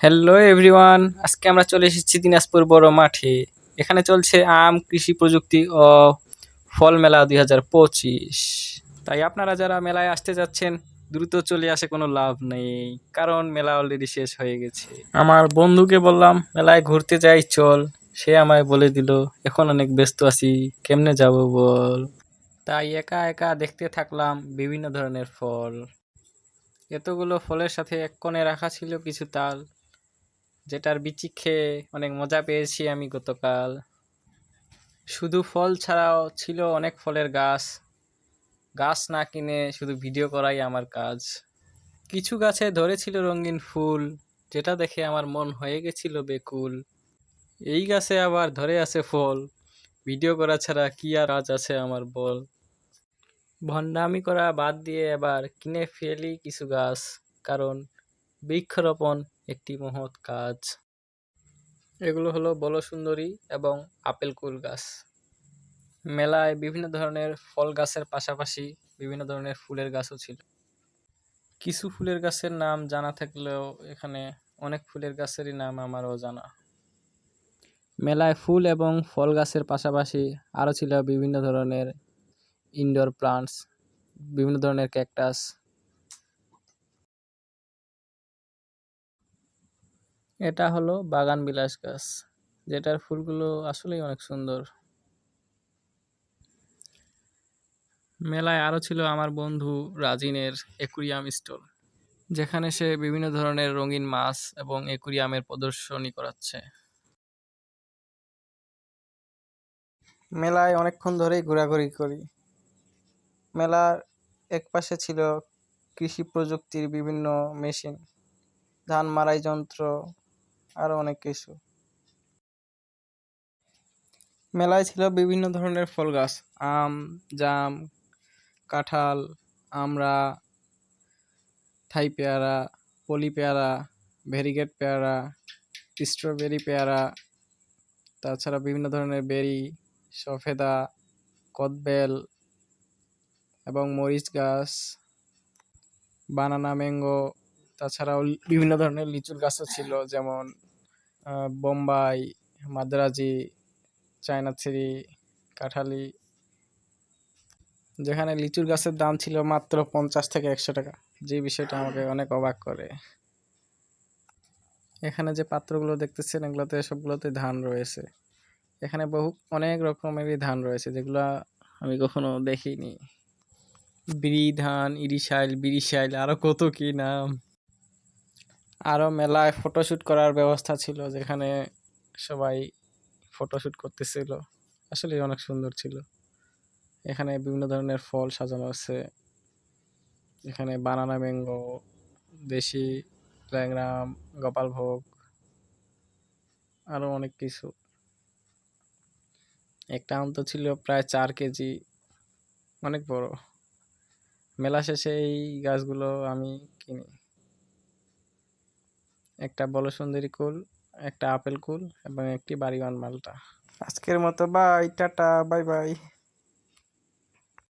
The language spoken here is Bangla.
হ্যালো এভরিওয়ান আজকে আমরা চলে এসেছি দিনাজপুর বড় মাঠে। এখানে চলছে আম কৃষি প্রযুক্তি ও ফল মেলা দুই হাজার পঁচিশ। তাই আপনারা যারা মেলায় আসতে যাচ্ছেন, দ্রুত চলে আসে কোনো লাভ নেই, কারণ মেলা অলরেডি শেষ হয়ে গেছে। আমার বন্ধুকে বললাম, মেলায় ঘুরতে যাই, চল। সে আমায় বলে দিল, এখন অনেক ব্যস্ত আছি, কেমনে যাব বল? তাই একা একা দেখতে থাকলাম বিভিন্ন ধরনের ফল। এতগুলো ফলের সাথে এক কোণে রাখা ছিল কিছু তাল। যেটার বিচি খেয়ে অনেক মজা পেয়েছি আমি গতকাল। শুধু ফল ছাড়াও ছিল অনেক ফলের গাছ। গাছ না কিনে শুধু ভিডিও করাই আমার কাজ। কিছু গাছে ধরেছিল রঙিন ফুল, যেটা দেখে আমার মন হয়ে গেছিল বেকুল। এই গাছে আবার ধরে আছে ফল, ভিডিও করা ছাড়া কি আর আজ আছে আমার বল। ভণ্ডামি করা বাদ দিয়ে এবার কিনে ফেলি কিছু গাছ, কারণ বৃক্ষরোপণ একটি মহৎ কাজ। এগুলো হলো বলসুন্দরী এবং আপেল কুল গাছ। মেলায় বিভিন্ন ধরনের ফল গাছের পাশাপাশি বিভিন্ন ধরনের ফুলের গাছও ছিল। কিছু ফুলের গাছের নাম জানা থাকলেও এখানে অনেক ফুলের গাছেরই নাম আমারও জানা। মেলায় ফুল এবং ফল গাছের পাশাপাশি আরও ছিল বিভিন্ন ধরনের ইনডোর প্লান্টস, বিভিন্ন ধরনের ক্যাকটাস এটা হলো বাগান বিলাস গাছ, যেটার ফুলগুলো আসলেই অনেক সুন্দর। মেলায় আরও ছিল আমার বন্ধু রাজিনের একুরিয়াম স্টল, যেখানে সে বিভিন্ন ধরনের রঙিন মাছ এবং একুরিয়ামের প্রদর্শনী করাচ্ছে। মেলায় অনেকক্ষণ ধরেই ঘোরাঘুরি করি। মেলার এক পাশে ছিল কৃষি প্রযুক্তির বিভিন্ন মেশিন, ধান মারাই যন্ত্র আরও অনেক কিছু। মেলায় ছিল বিভিন্ন ধরনের ফল গাছ। আম, জাম, কাঁঠাল, আমড়া, থাই পেয়ারা, পলি পেয়ারা, ভেরিগেট পেয়ারা, স্ট্রবেরি পেয়ারা, তাছাড়া বিভিন্ন ধরনের বেরি, সফেদা, কদবেল এবং মরিচ গাছ, বানানা ম্যাঙ্গো, তাছাড়াও বিভিন্ন ধরনের লিচুর গাছও ছিল, যেমন বোম্বাই, মাদ্রাজি, চায়না থ্রি, কাঁঠালি, যেখানে লিচুর গাছের দাম ছিল মাত্র পঞ্চাশ থেকে একশো টাকা। যে বিষয়টা আমাকে অনেক অবাক করে। এখানে যে পাত্রগুলো দেখতেছেন, এগুলোতে সবগুলোতে ধান রয়েছে। এখানে বহু, অনেক রকমেরই ধান রয়েছে, যেগুলো আমি কখনো দেখিনি। বিড়ি ধান, ইরিশাইল বিরিশাইল আরও কত কি নাম। আরও মেলায় ফটোশ্যুট করার ব্যবস্থা ছিল, যেখানে সবাই ফটোশ্যুট করতেছিল। আসলে অনেক সুন্দর ছিল। এখানে বিভিন্ন ধরনের ফল সাজানো আছে। এখানে বানানা ম্যাঙ্গো দেশি ল্যাংরাম গোপালভোগ আরও অনেক কিছু। একটা আম তো ছিল প্রায় চার কেজি, অনেক বড়। মেলা শেষে এই গাছগুলো আমি কিনি। একটা বলসুন্দরী কুল, একটা আপেল কুল এবং একটি বাড়িওয়ান মালটা। আজকের মতো বাই টাটা বাই বাই